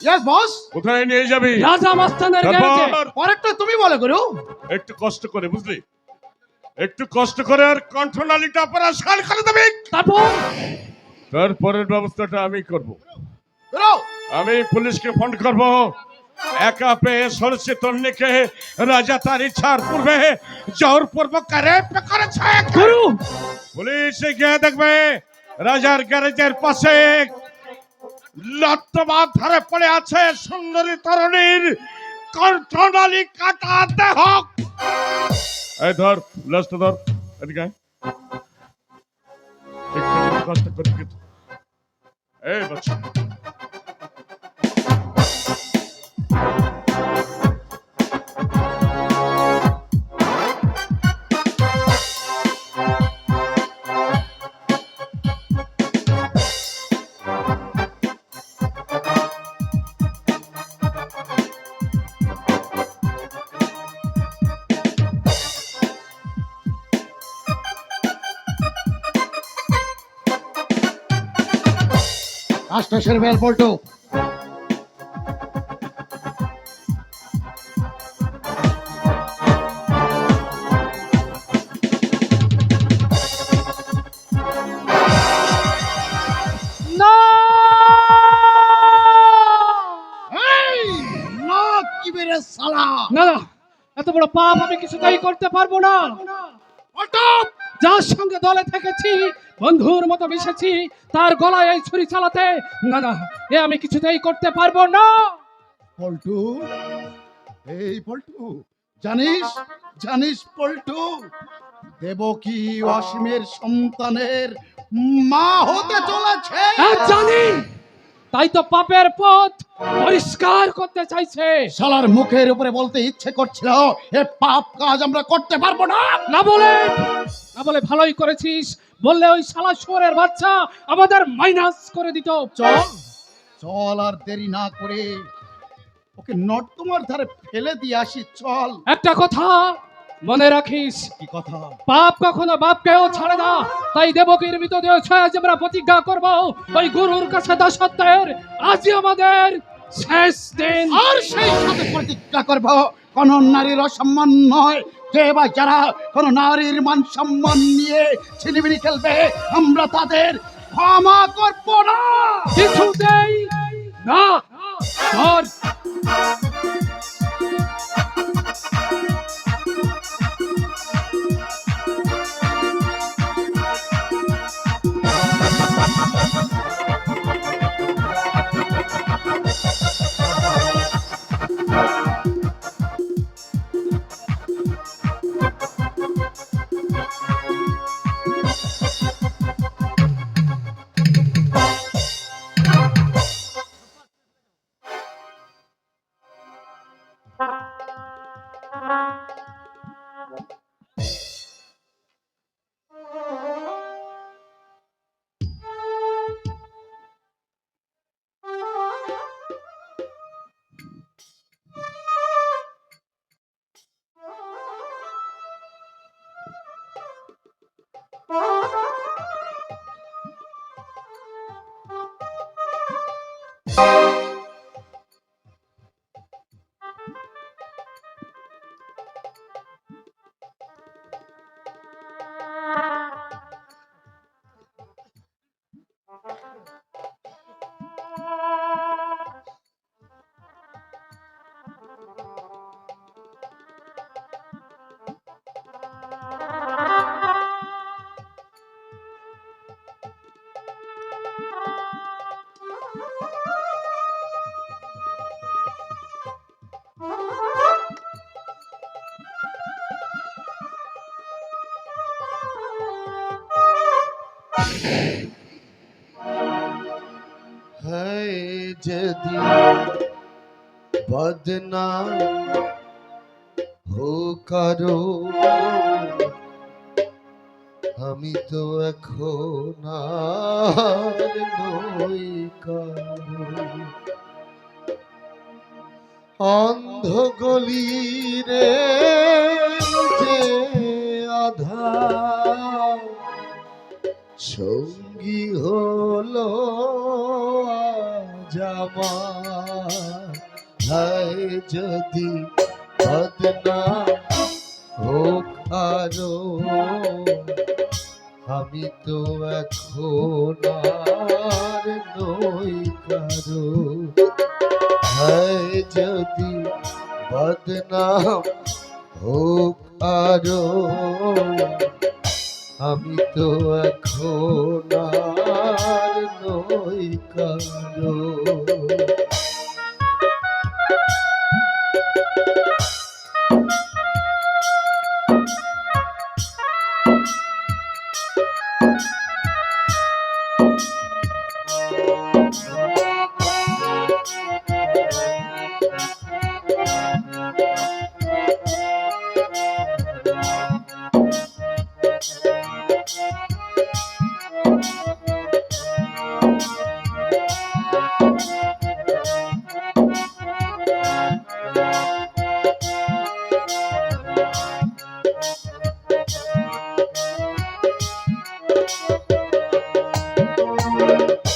Yes boss কোথায় নিয়ে যাবি? রাজা মাস্তানের গ্যারেজে। তারপর পরেরটা তুমি বলে গুরু। একটু কষ্ট করে বুঝলি? একটু কষ্ট করে আর করে দেবে। তারপর? তারপরের ব্যবস্থাটা আমি করব। গুরু। আমি পুলিশকে ফোন করব। একা পেয়ে সরষে তন্নিকে রাজা তার ইচ্ছার পূর্বে জোরপূর্বক রেপ করেছে। গুরু! পুলিশ গিয়ে দেখবে রাজার গ্যারেজের পাশে লত্তমার ধারে পড়ে আছে সুন্দরী তরুণীর কণ্ঠনালী কাটা দেহ। এই ধর লাস্ট ধর, এদিকে এই বাচ্চা। রাষ্ট্রের বেল পল্টু। না! এত বড় পাপ আমি কিছুতেই করতে পারব না। যার সঙ্গে দলে থেকেছি বন্ধুর মতো মিশেছি তার গলায় এই ছুরি চালাতে। না না এ আমি কিছুতেই করতে পারব না। পল্টু এই পল্টু জানিস জানিস পল্টু দেবকী অসীমের সন্তানের মা হতে চলেছে? হ্যাঁ জানি। তাই তো পাপের পথ পরিষ্কার করতে চাইছে। শালার মুখের উপরে বলতে ইচ্ছে করছিল এ পাপ কাজ আমরা করতে পারব না। না বলে না বলে ভালোই করেছিস বললে ওই শালা শুয়োরের বাচ্চা আমাদের মাইনাস করে দিত। চল চল আর দেরি না করে। ওকে নর্দমার ধারে ফেলে দিয়ে আসি চল। একটা কথা মনে রাখিস কি কথা? পাপ কখনো বাপকেও ছাড়ে না তাই দেবকীর মৃতদেহ ছয় আজ আমরা প্রতিজ্ঞা করব ওই গুরুর কাছে দাসত্বের আজই আমাদের শেষ দিন। আর সেই সাথে প্রতিজ্ঞা করব কোন নারীর অসম্মান নয় যে বা যারা কোনো নারীর মান সম্মান নিয়ে ছিনিমিনি খেলবে আমরা তাদের ক্ষমা করব না। কিছুতেই না। ধর হে যদি বদনা হো কারও আমি তো এখন আর অন্ধ গলি রে সঙ্গী হলো আমার। যদি বদনাম হোক আরও, আমি তো এখন আর নই কারও। হায় যদি বদনাম হোক আরও আমি তো এখন আর নই কারও।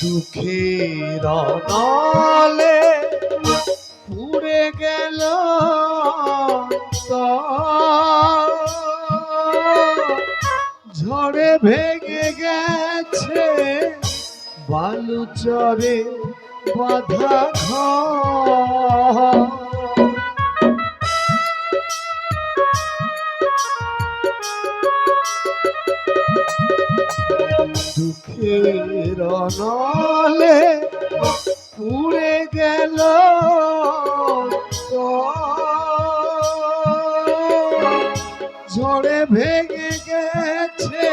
দুঃখের অনলে পুড়ে গেল ভেঙে গেছে বাধা অনলে পুড়ে গেল ঝড়ে ভেঙে গেছে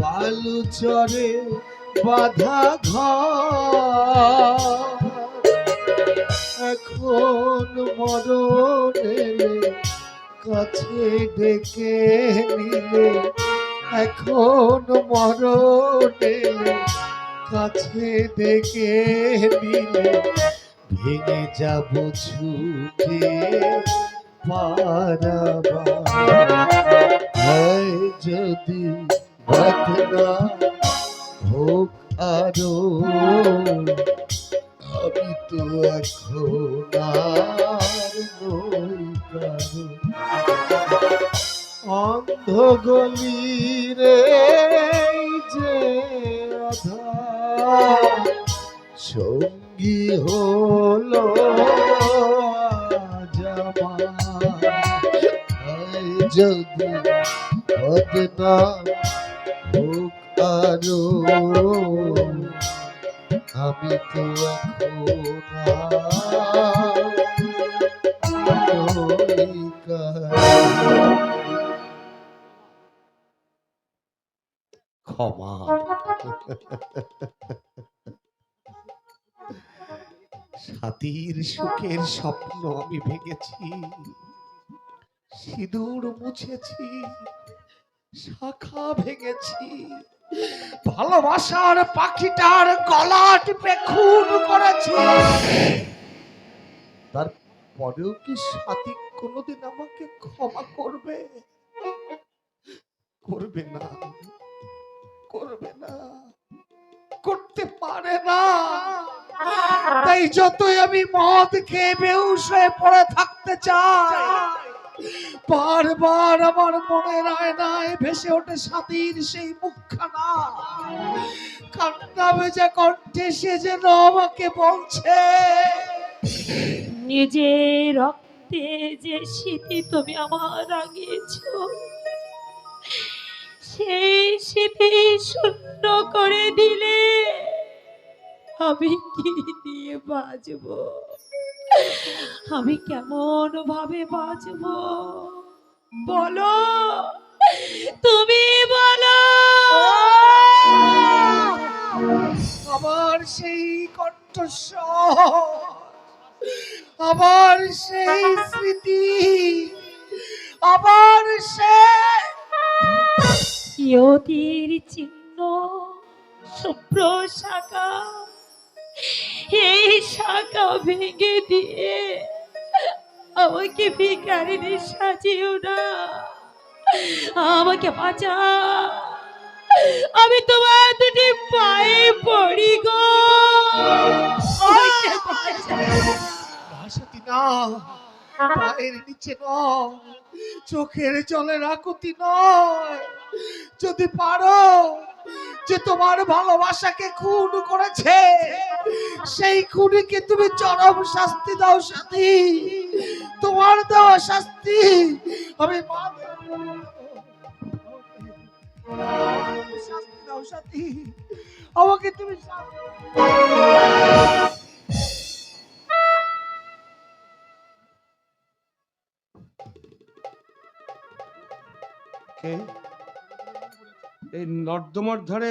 বালু চরে বাধা ঘর। এখন মরণ কাছে ডেকে নিলে এখন মরণে কাছে ডেকে নিলে ভেঙে যাব ছুটে যদি বদনা হোক আরও, আমি তো এখন আর অন্ধ গলি রে যে সঙ্গী হলো যদি বদনাম হোক আরও আমি তো এখন ক্ষমা সাথীর সুখের স্বপ্ন আমি ভেঙেছি, সিঁদুর মুছেছি, শাখা ভেঙেছি। ভালোবাসার পাখিটার গলা টিপে খুন করেছি। তারপরেও কি সাথী কোনোদিন আমাকে ক্ষমা করবে? করবে না। করবে না। করতে পারে না। তাই যতই আমি মদ খেয়ে বেহুশ হয়ে পড়ে থাকতে চাই, বারবার আমার মনের আয়নায় ভেসে ওঠে সাথীর সেই মুখখানা। কান্না ভেজা কণ্ঠে সে যেন আমাকে বলছে, নিজের রক্তে যে স্মৃতি তুমি আমার রাগিয়েছ সেই স্মৃতি শূন্য করে দিলে আমি কি দিয়ে বাঁচব? আমি কেমন ভাবে বাঁচব? বলো। তুমি বলো। আমার সেই কণ্ঠস্বর আমার সেই স্মৃতি আমার সে ইয়তির চিহ্ন শুভ্র শাখা এই শাখা ভেঙে দিয়ে আমাকে ভিকারিনী সাজিও না। আমাকে বাঁচা। আমি তোমার দুটি পায়ে পড়ি গো। সতী না পায়ের নিচে নয় চোখের জলে রাকুতি নয়। যদি পারো যে তোমার ভালোবাসাকে খুন করেছে, সেই খুনিকে তুমি চরম শাস্তি দাও সাথী। তোমার দেওয়া শাস্তি আমি শাস্তি দাও সাথী। আমাকে তুমি কে? এই নর্দমার ধারে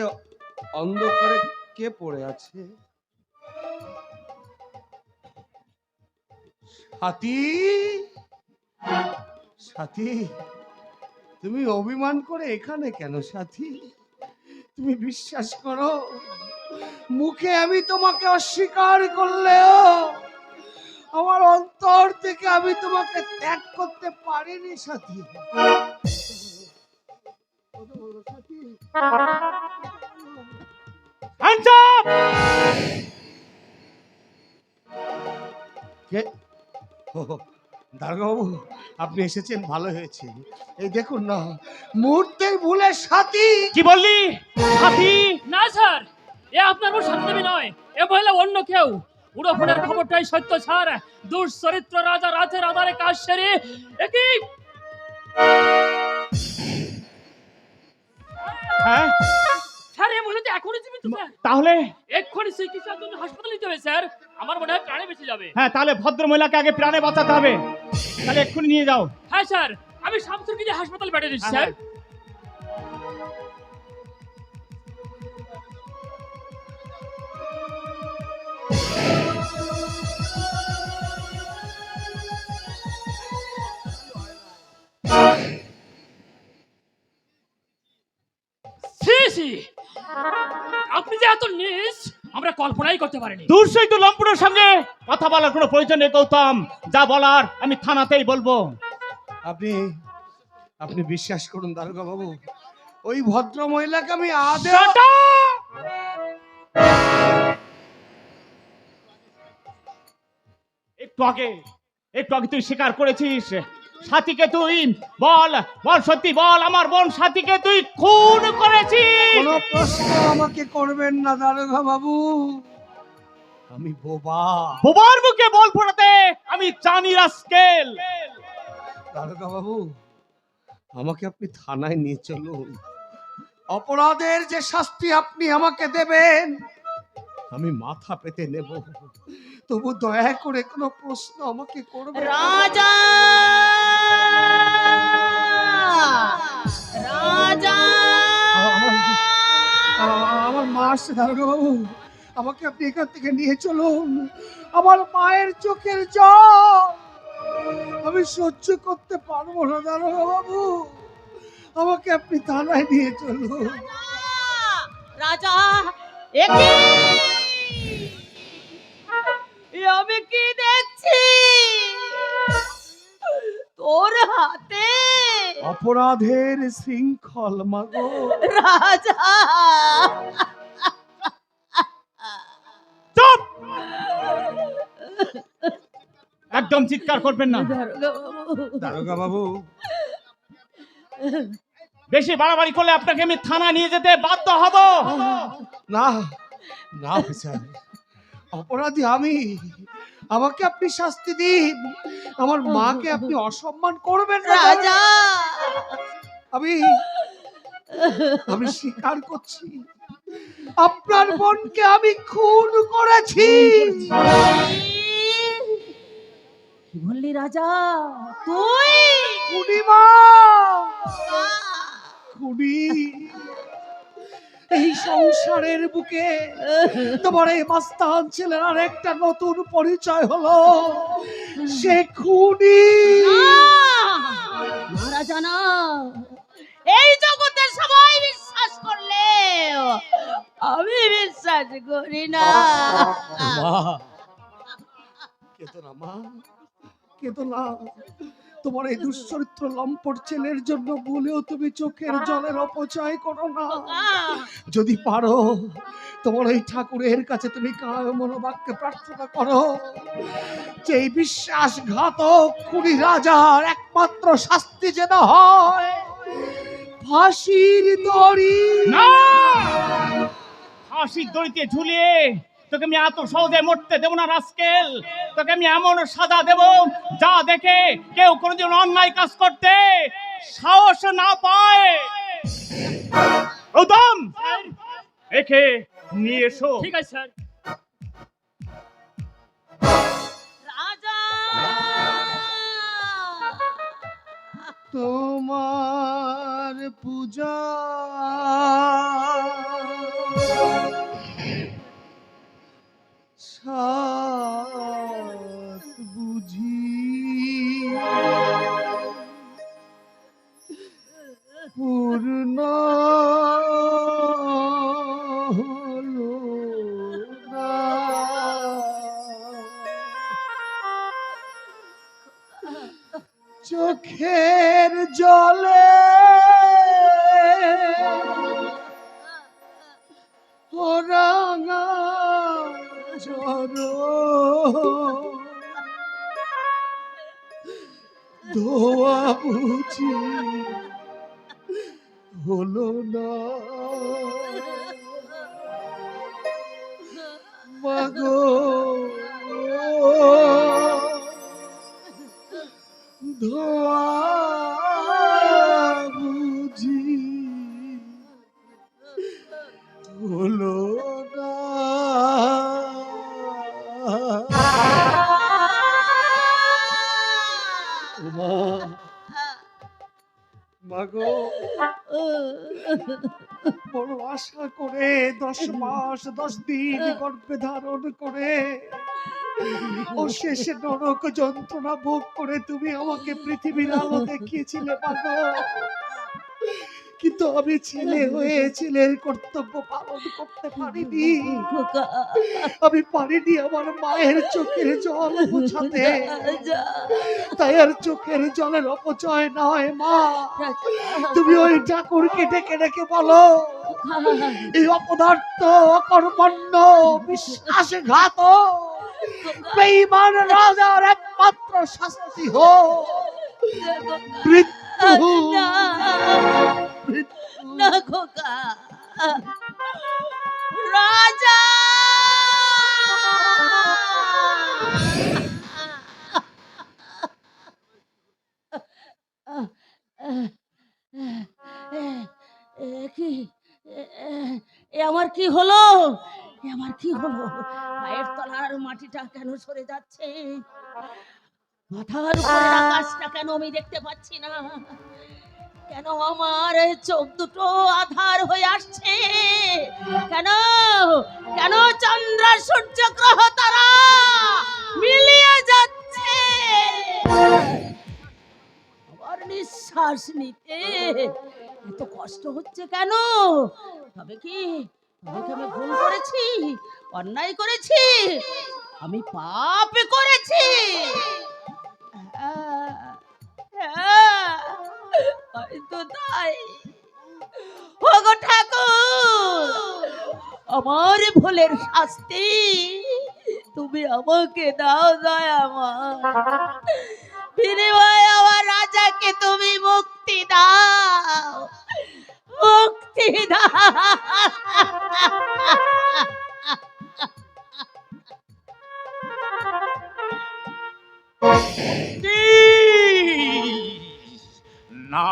অন্ধকারে কে পড়ে আছে? সাথী? সাথী, তুমি অভিমান করে এখানে কেন সাথী? তুমি বিশ্বাস করো, মুখে আমি তোমাকে অস্বীকার করলেও আমার অন্তর থেকে আমি তোমাকে ত্যাগ করতে পারিনি সাথী। Hands up! কে? ও দারোগাবু আপনি এসেছেন ভালো হয়েছে। এই দেখুন না মুহূর্তের ভুলে সাথী। কি বললি? সাথী? না স্যার এ আপনার মোট সাথী নয় এ মহিলা অন্য কেউ। উড়োফোনের খবরটাই সত্য স্যার। দুশ্চরিত্র রাজা রাতের আধারে কাজ সেরে একই হ্যাঁ? স্যার মহিলা তো এখনই জীবিত স্যার। তাহলে? এক্ষুনি চিকিৎসার জন্য হাসপাতালে নিতে হবে স্যার। আমার মনে হয় প্রাণে বেঁচে যাবে। হ্যাঁ তাহলে ভদ্র মহিলাকে আগে প্রাণে বাঁচাতে হবে। তাহলে এক্ষুনি নিয়ে যাও। হ্যাঁ স্যার। আমি শামসুরকে দিয়ে হাসপাতালে পাঠিয়ে দিচ্ছি স্যার। ছি। আপনি যে এত নিজ আমরা কল্পনাই করতে পারিনি। তো লম্পুরের সঙ্গে কথা বলার কোনো প্রয়োজন নেই গৌতম। যা বলার আমি থানাতেই বলব। আপনি আপনি বিশ্বাস করুন দারোগা বাবু ওই ভদ্র মহিলাকে আমি আদে একটু আগে একটু আগে তুই স্বীকার করেছিস। সাথীকে তুই বল বল সত্যি বল আমার বোন সাথীকে তুই খুন করেছিস। প্রশ্ন আমাকে করবেন না দারোগা বাবু। আমি বোবা। বোবার মুখে বল ফোটাতে আমি জানি রাস্কেল দারোগা বাবু আমাকে আপনি থানায় নিয়ে চলুন। অপরাধের যে শাস্তি আপনি আমাকে দেবেন আমি মাথা পেতে নেব। তবু দয়া করে কোনো প্রশ্ন আমাকে করবে রাজা! রাজা! আমার মা আসছে বাবু। আমাকে আপনি এখান থেকে নিয়ে চলুন। আমার মায়ের চোখের জল। আমি সহ্য করতে পারব না দারোগা বাবু। আমাকে আপনি থানায় নিয়ে চলুন। রাজা আমি কি দেখছি? তোর হাতে। অপরাধের শৃঙ্খল মাগো। রাজা। চুপ! একদম চিৎকার করবেন না। দারোগা বাবু বেশি বাড়াবাড়ি করলে আপনাকে আমি থানা নিয়ে যেতে বাধ্য হব। না না অপরাধী আমি। আমাকে আপনি শাস্তি দিন। আমার মাকে আপনি অসম্মান করবেন না রাজা! আমি আমি স্বীকার করছি। আপনার বোনকে আমি খুন করেছি। কি বললি রাজা? তুই? খুনিমা! খুনি! এই সংসারের বুকে তোমার এই মাস্তান ছেলের আর একটা নতুন পরিচয় হলো। সে খুনি। রাজা না এই জগতে সবাই বিশ্বাস করলে আমি বিশ্বাস করি না। মা কেতো মা কেতো না। তোমার এই দুশ্চরিত্র লম্পট ছেলের জন্য বলেও তুমি চোখের জলের অপচয় করো না। যদি পারো, তোমার ওই ঠাকুরের কাছে তুমি কায় মনোবাক্যে প্রার্থনা করো যে বিশ্বাসঘাতক খুনি রাজার একমাত্র শাস্তি যেন হয়। ফাঁসির দড়ি। না! ফাঁসির দড়িতে ঝুলিয়ে তোকে আমি এত সহজে মরতে দেবো না রাস্কেল। তোকে আমি এমন সাজা দেব যা দেখে কেউ কোনোদিন অন্যায় কাজ করতে সাহস না পায়। গৌতম একে নিয়ে এসো। ঠিক আছে স্যার। তোমার পূজা ধোয়া বুঝি হলো না। মাগো ধোয়া বড় আশা করে দশ মাস দশ দিন গর্ভে ধারণ করে। ও শেষে নরক যন্ত্রণা ভোগ করে তুমি আমাকে পৃথিবীর আলো দেখিয়েছিলে মাগো কিন্তু আমি ছেলে হয়ে ছেলের কর্তব্য পালন করতে পারিনি। আমি পারিনি আমার মায়ের চোখের জল রাজা তাই আর চোখের জলের অপচয় নয় মা। তুমি ওই ঠাকুরকে ডেকে ডেকে বলো, এই অপদার্থ, অকর্মণ্য, বিশ্বাসঘাত, বেঈমান রাজার একমাত্র শাস্তি হো মৃত্যু আমার কি হলো? এ আমার কি হলো? পায়ের তলার মাটিটা কেন সরে যাচ্ছে? মাথার উপরে আকাশটা কেন আমি দেখতে পাচ্ছি না? কেন আমার চোখ দুটো আধার হয়ে আসছে? কেন? কেন চন্দ্র সূর্য গ্রহ তারা মিলিয়ে যাচ্ছে? আমার নিঃশ্বাস নিতে এত কষ্ট হচ্ছে কেন? তবে কি তবে কি আমি ভুল করেছি? অন্যায় করেছি? আমি পাপ করেছি? ঠাকুর আমার ভুলের শাস্তি, তুমি আমাকে দাও দয়া বিনিময়ে আমার রাজাকে তুমি মুক্তি দাও। মুক্তি দাও। না।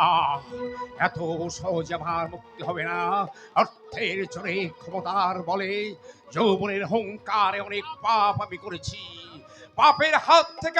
এত সহজে আমার মুক্তি হবে না। অর্থের চোরে ক্ষমতার বলে, যৌবনের হংকারে অনেক পাপ আমি করেছি। পাপের হাত থেকে